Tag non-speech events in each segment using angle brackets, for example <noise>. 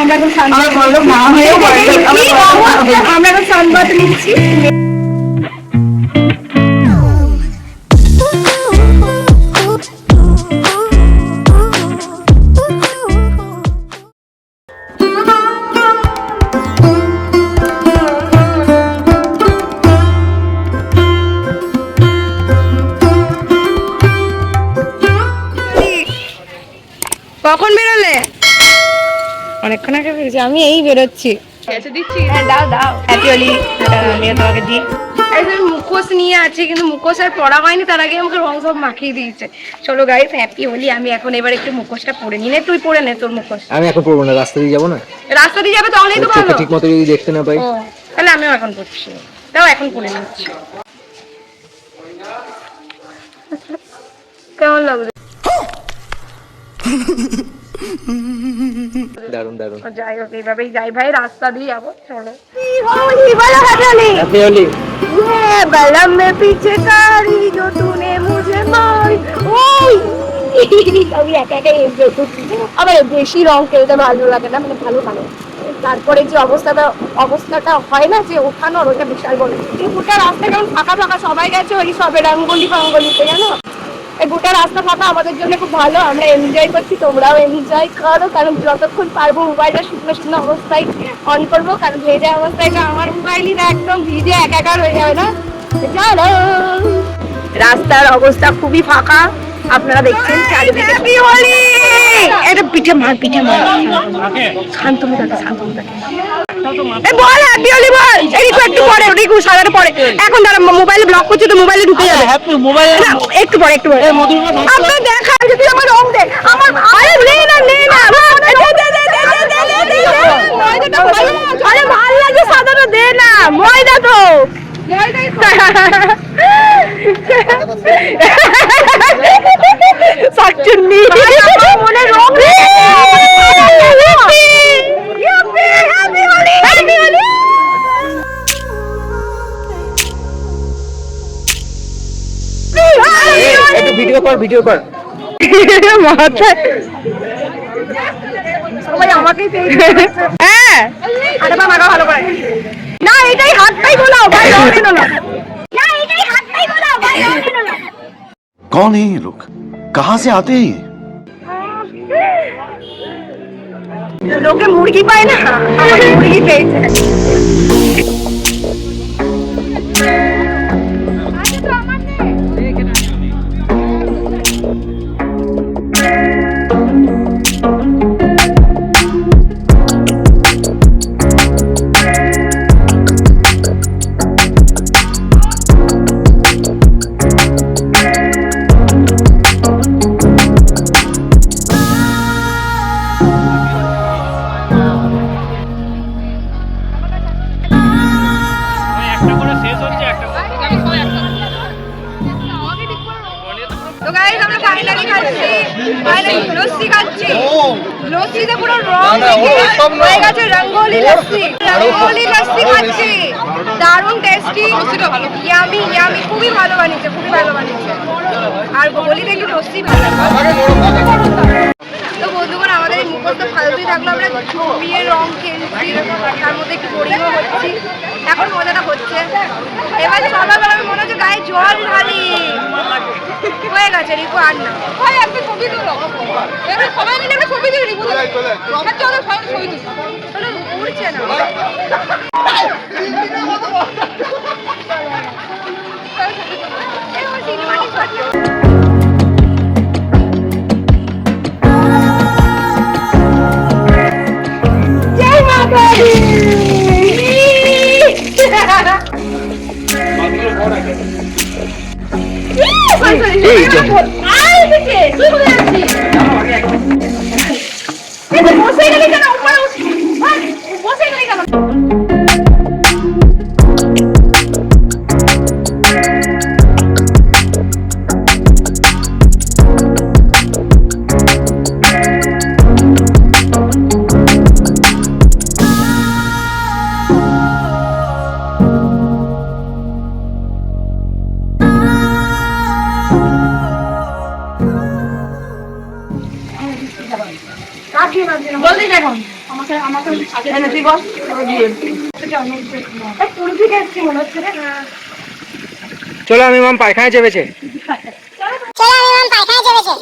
আমরা এখন আমরা এখন সানবাদ নিচ্ছি। কখন বেরোলে? অনেকক্ষণ আগে বেরোছি আমি এই বেরোচ্ছি। হ্যাঁ দাও দাও। হ্যাপি হোলি আমি তোমাকে দিই। মুখোশ নিয়ে আছে কিন্তু মুখোশ আর পড়া হয়নি তার আগে আমাকে রং সব মাখিয়ে দিয়েছে। চলো গাইস হ্যাপি হোলি আমি এখন এবার একটু মুখোশটা পরে তুই পরে নে তোর মুখোশ। আমি এখন পড়ব না রাস্তা দিয়ে যাব না? রাস্তা দিয়ে যাবে তাহলেই তো ভালো চোখে ঠিক মতো যদি দেখতে না পাই। তাহলে আমিও এখন পড়ছি তাও এখন পরে নিচ্ছি। কেমন লাগছে <laughs> দারুন দারুন যাই হোক এইভাবেই যাই ভাই রাস্তা দিয়ে যাবো চলো होली वाला हटाने হ্যাপি হোলি ये बलम में पीछे कारी जो तूने मुझे मारी ওই আমি একা একা এনজয় করছি আমার বেশি রং খেলতে ভালো লাগে না মানে ভালো লাগে তারপরে যে অবস্থাটা অবস্থাটা হয় না যে ওঠানোর ওইটা বিশাল বড় এই গোটা রাস্তা কেমন ফাঁকা ফাঁকা সবাই গেছে ওই সবে রঙ্গলি ফাঙ্গলিতে জানো এই গোটা রাস্তা ফাঁকা আমাদের জন্য খুব ভালো আমরা এনজয় করছি তোমরাও এনজয় করো কারণ যতক্ষণ পারব মোবাইলটা শুকনো শুকনো অবস্থায় অন করব কারণ ভেজে অবস্থায় তো আমার মোবাইলই না একদম ভিজে একাকার হয়ে যাবে না। চলো। রাস্তার অবস্থা খুবই ফাঁকা আপনারা দেখছেন চারিদিকে এটা পিঠে মার পিঠে মার। শান্ত থাকে শান্ত থাকে বল হ্যাপি হলি বল। রিকু একটু পরে রিকু সাদাটা পরে। এখন দাঁড়া মোবাইলে ব্লক করছি তো মোবাইলে ঢুকে যাবে। হ্যাপি মোবাইলে না একটু পরে একটু পরে। আপনি দেখা যে তুই আমার রং দে আমার আরে নে না নে না আরে ভালো লাগে সাদাটা দে না। ময়দা তো। সাকচুন্নি মনে রং ভিডিও কর ভিডিও কর <laughs> মাথায় সবাই আমাকেই <laughs> পেয়ে হ্যাঁ আরে বাবা মাগা ভালো করে না এটাই হাতটাই গোলাও ভাই রং দিল না না এটাই হাতটাই গোলাও ভাই রং দিল না कौन है ये लोग कहाँ से आते हैं ये লোকে মুরগি পায় না আমার লস্যিতে পুরো রং হয়ে গেছে রঙ্গোলি লস্যি রঙ্গোলি লস্যি খাচ্ছি। দারুণ টেস্টি ইয়ামি ইয়ামি খুবই ভালো বানিয়েছে খুবই ভালো বানিয়েছে। আর হোলিতে একটু লস্যি ভালো তো বন্ধুগণ আমাদের এই মুখস্থ ফালতুই থাকল আমরা জমিয়ে রং খেলছি তার মধ্যে একটু বোরিংও হচ্ছি। এখন মজাটা হচ্ছে এবার সকালবেলা আমি মনে হচ্ছে গায়ে জল ঢালি গেছে রিকু আর না। ভাই একটা ছবি তুলো। এবার সবাই মিলে একটা ছবি তুলি রিকু চলো চলো সবাই ছবি তুলি। চলো উড়ছে না। বললি না এখন? আমাকে আমাকে তুই বল। পুরো আমি মাম মনে চেপেছে। চলো আমি মাম পায়খানা চেপেছে।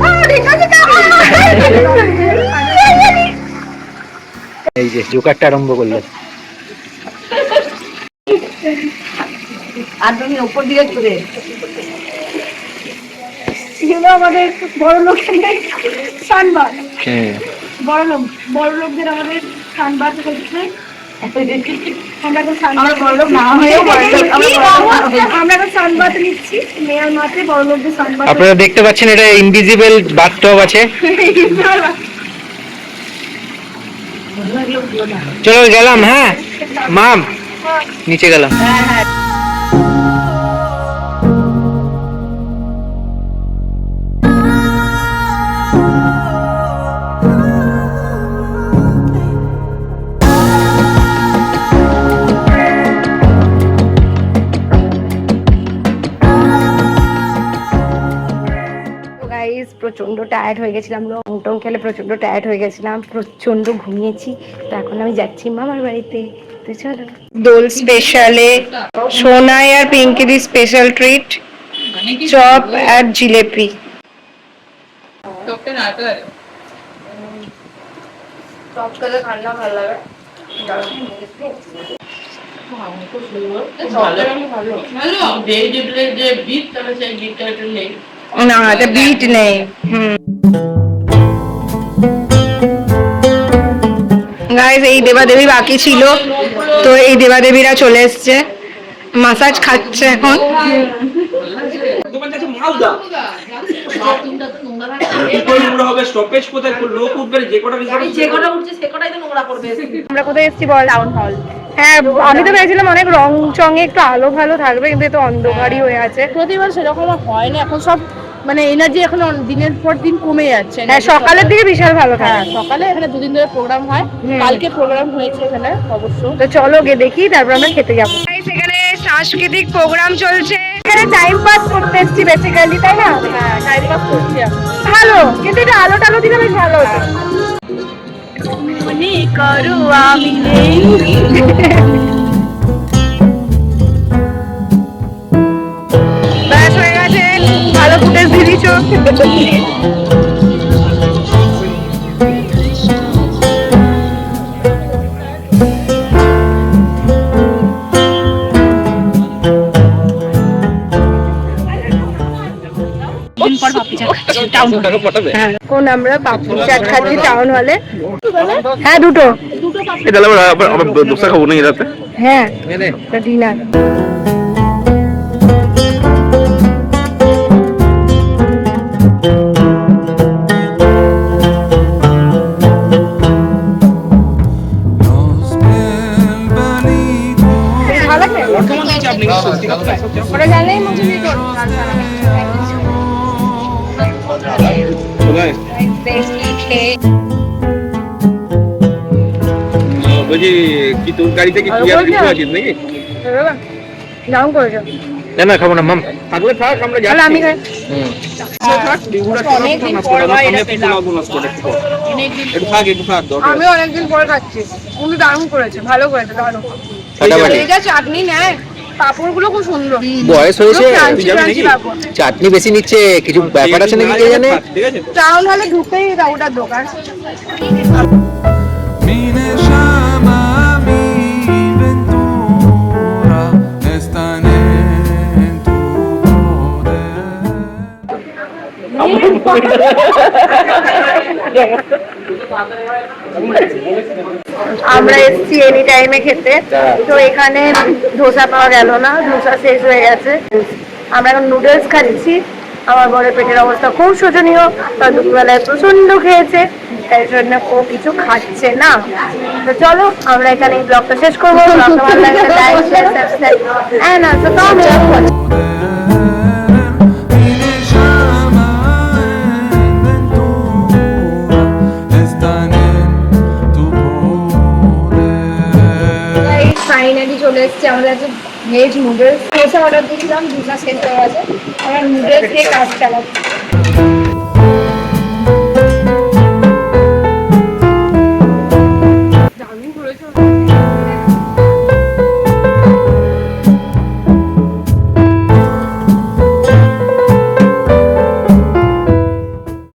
ও, ঠিক আছে, ঠিক আছে। এই যে জোকারটা আরম্ভ করল আর তুমি উপর দিকে করে এগুলো আমাদের বড় লোকেদের সানবাদ। বড় লোক বড় লোকদের আমাদের সানবাদ হচ্ছে। আমরা তো সানবাদ নিচ্ছি মেয়ার মাঠে বড় লোকদের সানবাদ আপনারা দেখতে পাচ্ছেন এটা ইনভিজিবল বাথটব আছে। <laughs> চলো গেলাম হ্যাঁ? মাম। নিচে গেলাম। গাইস প্রচণ্ড টায়ার্ড হয়ে গেছিলাম রং টং খেলে প্রচণ্ড টায়ার্ড হয়ে গেছিলাম। প্রচণ্ড ঘুমিয়েছি। তো এখন আমি যাচ্ছি মামার বাড়িতে। তো চলো। দোল স্পেশালে সোনাই আর পিঙ্কিদি স্পেশাল ট্রিট চপ আর জিলেপি। না এটা বিট নেই। হুম। গাইস এই দেবাদেবী বাকি ছিল। তো এই দেবাদেবীরা চলে এসছে। মাসাজ খাচ্ছে এখন। নোংরা হবে স্টপেজ কোথায়? লোক উঠবে যে কটা যে কটা উঠছে সে কটাই তো নোংরা করবে আমরা কোথায় এসেছি বল? টাউন হল হ্যাঁ আমি তো ভেবেছিলাম অনেক রং চঙে একটু আলো ভালো থাকবে কিন্তু এ তো অন্ধকারই হয়ে আছে। প্রতিবার সেরকম হয় না এখন সব মানে এনার্জি এখন দিনের পর দিন কমে যাচ্ছে হ্যাঁ সকালের দিকে বিশাল ভালো হ্যাঁ থাকে সকালে এখানে দুদিন ধরে প্রোগ্রাম হয়। কালকে প্রোগ্রাম হয়েছে এখানে অবশ্য। তো চলো গিয়ে দেখি তারপর আমরা খেতে যাব। এখানে সাংস্কৃতিক প্রোগ্রাম চলছে। এখানে টাইম পাস করতে এসেছি বেসিক্যালি তাই না? হ্যাঁ টাইম পাস করছি ভালো কিন্তু এটা আলো টালো দিলে বেশ ভালো হতো। মনে করু আমি <laughs> দিয়ে আমরা পাপড়ি চাট খাচ্ছি টাউন হলে হ্যাঁ দুটো। তাহলে আবার দোসা খাব না হ্যাঁ ডিনার বলছি কি তোর গাড়িতে কি তুই আর কিছু আছিস নাকি? নাম করেছ? না না খাব না মাম। থাকলে থাক আমরা তাহলে আমি খাই। হুম। অনেকদিন পর আমি অনেকদিন খাচ্ছি। উনি দারুণ করেছে ভালো করেছে যা চাটনি নেয় পাপড়গুলো খুব সুন্দর। বয়স হয়েছে চাটনি বেশি নিচ্ছে কিছু ব্যাপার আছে নাকি কে জানে? তাহলে ঢুকেই ওটার দোকান। আমরা এসেছি এনি টাইমে খেতে। তো এখানে ধোসা পাওয়া গেল না, ধোসা শেষ হয়ে গেছে। আমরা এখন নুডলস খাচ্ছি। আমার বড় পেটের অবস্থা খুব শোচনীয়। তার দুপুরবেলায় প্রচণ্ড খেয়েছে। তাই জন্য ও কিছু খাচ্ছে না। তো চলো, আমরা এখানে এই ব্লগটা শেষ করব। এসেছে, আমাদের একজন ভেজ নুডলস অর্ডার দিয়েছিলাম ধোসা শেষ হয়ে গেছে আমরা নুডলস দিয়ে কাজ চালাচ্ছি